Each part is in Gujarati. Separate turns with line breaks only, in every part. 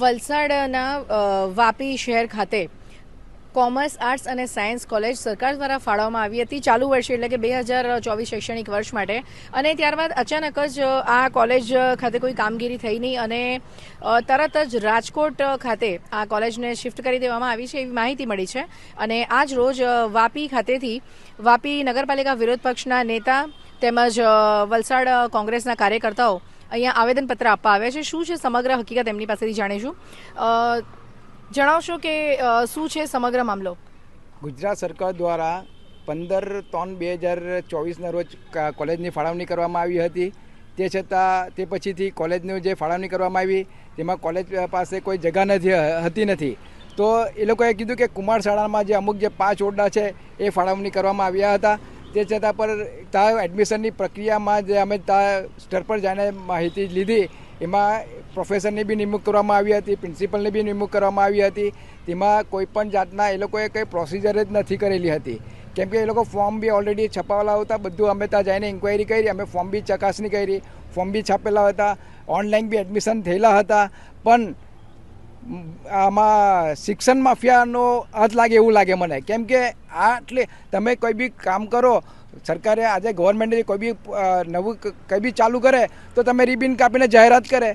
વલસાડના વાપી શહેર ખાતે કોમર્સ, આર્ટ્સ અને સાયન્સ કોલેજ સરકાર દ્વારા ફાળવવામાં આવી હતી. ચાલુ વર્ષે એટલે કે બે હજાર ચોવીસ શૈક્ષણિક વર્ષ માટે. અને ત્યારબાદ અચાનક જ આ કોલેજ ખાતે કોઈ કામગીરી થઈ નહીં અને તરત જ રાજકોટ ખાતે આ કોલેજને શિફ્ટ કરી દેવામાં આવી છે એવી માહિતી મળી છે. અને આજ રોજ વાપી ખાતેથી વાપી નગરપાલિકા વિરોધ પક્ષના નેતા તેમજ વલસાડ કોંગ્રેસના કાર્યકર્તાઓ અહીંયા આવેદનપત્ર આપવા આવ્યા છે. શું છે સમગ્ર હકીકત એમની પાસેથી જાણીશું. જણાવશો કે શું છે સમગ્ર મામલો?
ગુજરાત સરકાર દ્વારા પંદર ત્રણ બે હજાર ચોવીસના રોજ કોલેજની ફાળવણી કરવામાં આવી હતી. તે છતાં તે પછીથી કોલેજનું જે ફાળવણી કરવામાં આવી, તેમાં કોલેજ પાસે કોઈ જગા નથી હતી નથી. તો એ લોકોએ કીધું કે કુમાર શાળામાં જે અમુક જે પાંચ ઓરડા છે, એ ફાળવણી કરવામાં આવ્યા હતા. તે છતાં પર ત્યાં એડમિશનની પ્રક્રિયામાં જે અમે ત્યાં સ્તર પર જઈને માહિતી લીધી, એમાં પ્રોફેસરની બી નિમણૂક કરવામાં આવી હતી પ્રિન્સિપલની બી નિમણૂક કરવામાં આવી હતી. તેમાં કોઈ પણ જાતના એ લોકોએ કંઈ પ્રોસિજર જ નથી કરેલી હતી. કેમ કે એ લોકો ફોર્મ બી ઓલરેડી છપાવેલા હતા, બધું અમે ત્યાં જઈને ઇન્ક્વાયરી કરી, અમે ફોર્મ બી ચકાસણી કરી ફોર્મ બી છાપેલા હતા ઓનલાઈન બી એડમિશન થયેલા હતા. પણ આમાં શિક્ષણ માફિયાનો હાથ લાગે એવું લાગે મને. કેમ કે આ એટલે તમે કોઈ બી કામ કરો, સરકારે આજે ગવર્મેન્ટે કોઈ બી નવું કંઈ બી ચાલુ કરે, તો તમે રિબિન કાપીને જાહેરાત કરે.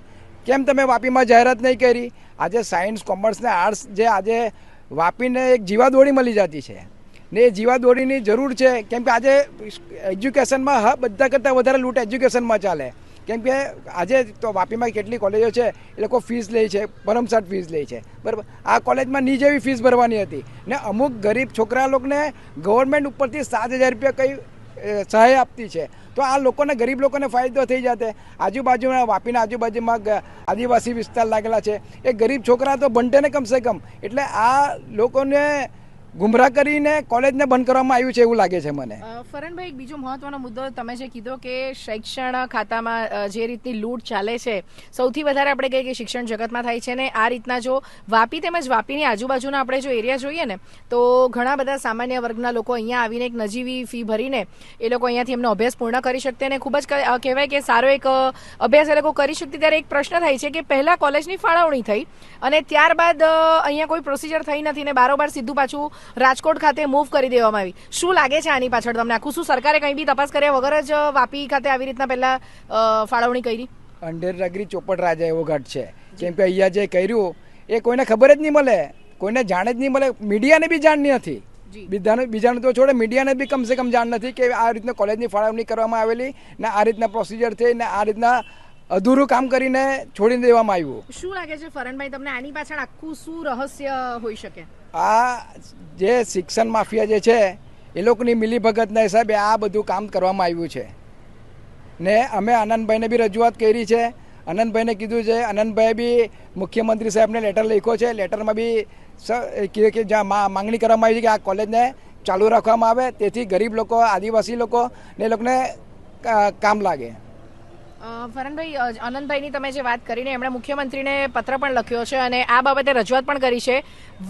કેમ તમે વાપીમાં જાહેરાત નહીં કરી? આજે સાયન્સ કોમર્સ ને આર્ટ્સ જે આજે વાપીને એક જીવાદોડી મળી જતી છે. ને એ જીવાદોડીની જરૂર છે, કેમ કે આજે એજ્યુકેશનમાં બધા કરતાં વધારે લૂંટ એજ્યુકેશનમાં ચાલે. કેમ કે આજે તો વાપીમાં કેટલી કોલેજો છે, એ લોકો ફીસ લે છે, ભરમસાટ ફીસ લે છે. બરાબર? આ કોલેજમાં ની જેવી ફીસ ભરવાની હતી. ને અમુક ગરીબ છોકરા લોકોને ગવર્મેન્ટ ઉપરથી સાત હજાર રૂપિયા કંઈ સહાય આપતી છે. તો આ લોકોને, ગરીબ લોકોને ફાયદો થઈ જતે. આજુબાજુના, વાપીના આજુબાજુમાં આદિવાસી વિસ્તાર લાગેલા છે. એ ગરીબ છોકરા તો ભણતે ને કમસે કમ. એટલે આ લોકોને ગુમરાહ કરીને કોલેજને બંધ કરવામાં આવ્યું છે એવું લાગે છે મને.
ફરનભાઈ, એક બીજો મહત્વનો મુદ્દો તમે જે કીધો કે શૈક્ષણ ખાતામાં જે રીતની લૂંટ ચાલે છે, સૌથી વધારે આપણે કહીએ કે શિક્ષણ જગતમાં થાય છે ને આ રીતના જો વાપી તેમજ વાપીની આજુબાજુના આપણે જો એરિયા જોઈએ ને, તો ઘણા બધા સામાન્ય વર્ગના લોકો અહીંયા આવીને એક નજીવી ફી ભરીને એ લોકો અહીંયાથી એમનો અભ્યાસ પૂર્ણ કરી શકતે અને ખૂબ જ કહેવાય કે સારો એક અભ્યાસ એ લોકો કરી શકતે ત્યારે એક પ્રશ્ન થાય છે કે પહેલાં કોલેજની ફાળવણી થઈ અને ત્યારબાદ અહીંયા કોઈ પ્રોસિજર થઈ નથી ને બારોબાર સીધું પાછું રાજકોટ ખાતે મૂવ કરી દેવામાં આવી. શું લાગે છે આની પાછળ તમને? આખું શું સરકારે કંઈ બી તપાસ કર્યા વગર જ વાપી ખાતે આવી રીતના પહેલા ફાળવણી કરી?
અંડેર નગરી ચોપટ રાજા એવો ઘાટ છે. કેમ કે અહીંયા જે કર્યું એ કોઈને ખબર જ નહીં મળે. કોઈને જાણે જ નહીં મળે. મીડિયાને બી જાણ હતી. બીજાને બીજાને તો છોડે મીડિયાને બી કમસે કમ જાણ નથી કે આ રીતના કોલેજની ફાળવણી કરવામાં આવેલી ને આ રીતના પ્રોસિજર થઈ ને આ રીતના અધૂરું કામ કરીને છોડી દેવામાં આવ્યું.
શું લાગે છે ફરનભાઈ તમને આની પાછળ આખું શું રહસ્ય હોઈ શકે?
આ જે શિક્ષણ માફિયા જે છે એ લોકોની મિલીભગતના હિસાબે આ બધું કામ કરવામાં આવ્યું છે. ને અમે આનંદભાઈને બી રજૂઆત કરી છે. આનંદભાઈને કીધું છે આનંદભાઈ બી મુખ્યમંત્રી સાહેબને લેટર લખ્યો છે. લેટરમાં બી કે કે જ્યાં માંગણી કરવામાં આવી છે કે આ કોલેજને ચાલુ રાખવામાં આવે તેથી ગરીબ લોકો આદિવાસી લોકો ને એ લોકોને કામ લાગે.
ફરનભાઈ આનંદભાઈની તમે જે વાત કરીને એમણે મુખ્યમંત્રીને પત્ર પણ લખ્યો છે અને આ બાબતે રજૂઆત પણ કરી છે.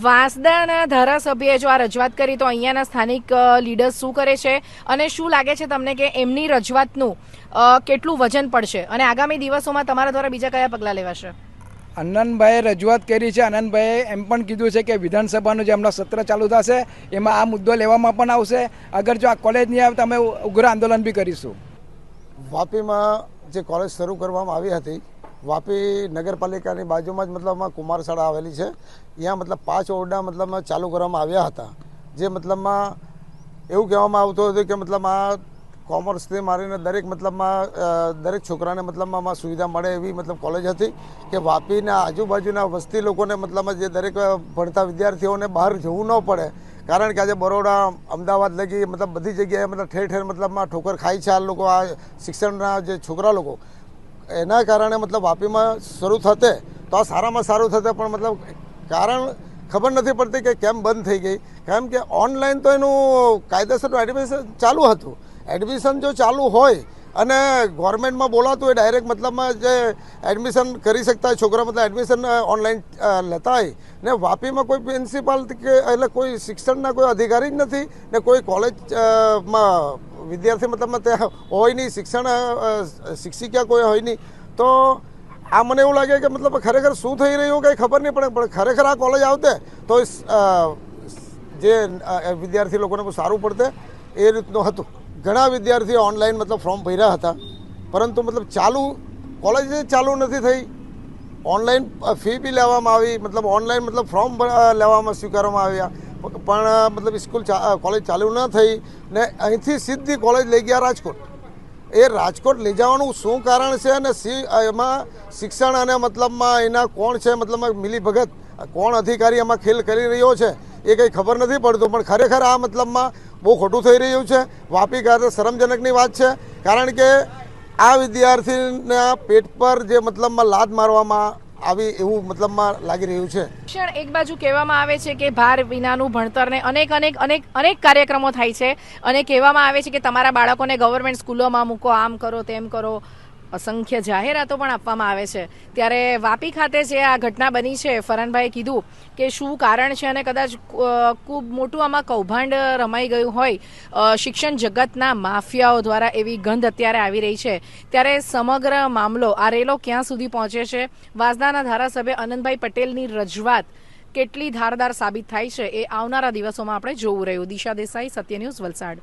વાંસદાના ધારાસભ્યએ જો આ રજૂઆત કરી તો અહીંયાના સ્થાનિક લીડર્સ શું કરે છે અને શું લાગે છે તમને કે એમની રજૂઆતનું કેટલું વજન પડશે? અને આગામી દિવસોમાં તમારા દ્વારા બીજા કયા પગલાં લેવાશે?
આનંદભાઈએ રજૂઆત કરી છે. આનંદભાઈએ એમ પણ કીધું છે કે વિધાનસભાનું જે હમણાં સત્ર ચાલુ થશે એમાં આ મુદ્દો લેવામાં પણ આવશે. અગર જો આ કોલેજ નહીં આવે તો અમે ઉગ્ર આંદોલન બી કરીશું.
વાપીમાં જે કોલેજ શરૂ કરવામાં આવી હતી, વાપી નગરપાલિકાની બાજુમાં જ મતલબમાં કુમાર શાળા આવેલી છે. ત્યાં મતલબ પાંચ ઓરડા મતલબમાં ચાલુ કરવામાં આવ્યા હતા. જે મતલબમાં એવું કહેવામાં આવતું હતું કે મતલબ આ કોમર્સથી મારીને દરેક મતલબમાં દરેક છોકરાને મતલબમાં આમાં સુવિધા મળે એવી મતલબ કોલેજ હતી કે વાપીના આજુબાજુના વસ્તી લોકોને મતલબમાં જે દરેક ભણતા વિદ્યાર્થીઓને બહાર જવું ન પડે કારણ કે આજે બરોડા, અમદાવાદ લગી મતલબ બધી જગ્યાએ મતલબ ઠેર ઠેર મતલબમાં ઠોકર ખાય છે આ લોકો, આ શિક્ષણના જે છોકરા લોકો. એના કારણે મતલબ વાપીમાં શરૂ થતે, તો આ સારામાં સારું થતે, પણ મતલબ કારણ ખબર નથી પડતી કે કેમ બંધ થઈ ગઈ. કેમ કે ઓનલાઈન તો એનું કાયદેસરનું એડમિશન ચાલુ હતું. એડમિશન જો ચાલુ હોય અને ગવર્મેન્ટમાં બોલાતું હોય ડાયરેક્ટ મતલબમાં જે એડમિશન કરી શકતા હોય, છોકરા મતલબ એડમિશન ઓનલાઈન લેતા હોય, ને વાપીમાં કોઈ પ્રિન્સિપાલ કે, એટલે કોઈ શિક્ષણના કોઈ અધિકારી જ નથી, ને કોઈ કોલેજમાં વિદ્યાર્થી મતલબમાં ત્યાં હોય નહીં, શિક્ષણ શિક્ષિકા કોઈ હોય નહીં, તો આ મને એવું લાગે કે મતલબ ખરેખર શું થઈ રહ્યું કંઈ ખબર નહીં પડે, પણ ખરેખર આ કોલેજ આવતે, તો જે વિદ્યાર્થી લોકોને સારું પડતે, એ રીતનું હતું. ઘણા વિદ્યાર્થીઓ ઓનલાઈન મતલબ ફોર્મ ભર્યા હતા. પરંતુ મતલબ ચાલુ કોલેજ ચાલુ નથી થઈ. ઓનલાઈન ફી બી લેવામાં આવી, મતલબ ઓનલાઈન મતલબ ફોર્મ લેવામાં સ્વીકારવામાં આવ્યા. પણ મતલબ સ્કૂલ કોલેજ ચાલુ ન થઈ ને અહીંથી સીધી કોલેજ લઈ ગયા રાજકોટ. એ રાજકોટ લઈ જવાનું શું કારણ છે અને એમાં શિક્ષણ અને મતલબમાં એના કોણ છે? મતલબમાં મિલી ભગત કોણ અધિકારી એમાં ખેલ કરી રહ્યો છે? એ કંઈ ખબર નથી પડતું, પણ ખરેખર આ મતલબમાં બહુ ખોટું થઈ રહ્યું છે. વાપી ખાતે શરમજનકની વાત છે. કારણ કે આ વિદ્યાર્થીના પેટ પર જે મતલબમાં લાત મારવામાં આવી એવું મતલબમાં લાગી રહ્યું છે.
શિક્ષણ એક બાજુ કહેવામાં આવે છે કે ભાર વિનાનું ભણતરને અનેક અનેક અનેક અનેક કાર્યક્રમો થાય છે. અને કહેવામાં આવે છે કે તમારા બાળકોને ગવર્મેન્ટ સ્કૂલોમાં મૂકો, આમ કરો, તેમ કરો. અસંખ્ય જાહેરાતો પણ આપવામાં આવે છે. ત્યારે વાપી ખાતે જે આ ઘટના બની છે ફરનભાઈ કીધું કે શું કારણ છે અને કદાચ ખૂબ મોટું આમાં કૌભાંડ રમાઈ ગયું હોય. શિક્ષણ જગતના માફિયાઓ દ્વારા એવી ગંધ અત્યારે આવી રહી છે. ત્યારે સમગ્ર મામલો આ રેલો ક્યાં સુધી પહોંચે છે? વાસદાના ધારાસભ્ય આનંદભાઈ પટેલની રજૂઆત કેટલી ધારદાર સાબિત થાય છે એ આવનારા દિવસોમાં આપણે જોવું રહ્યું. દિશા દેસાઈ, સત્ય ન્યૂઝ વલસાડ.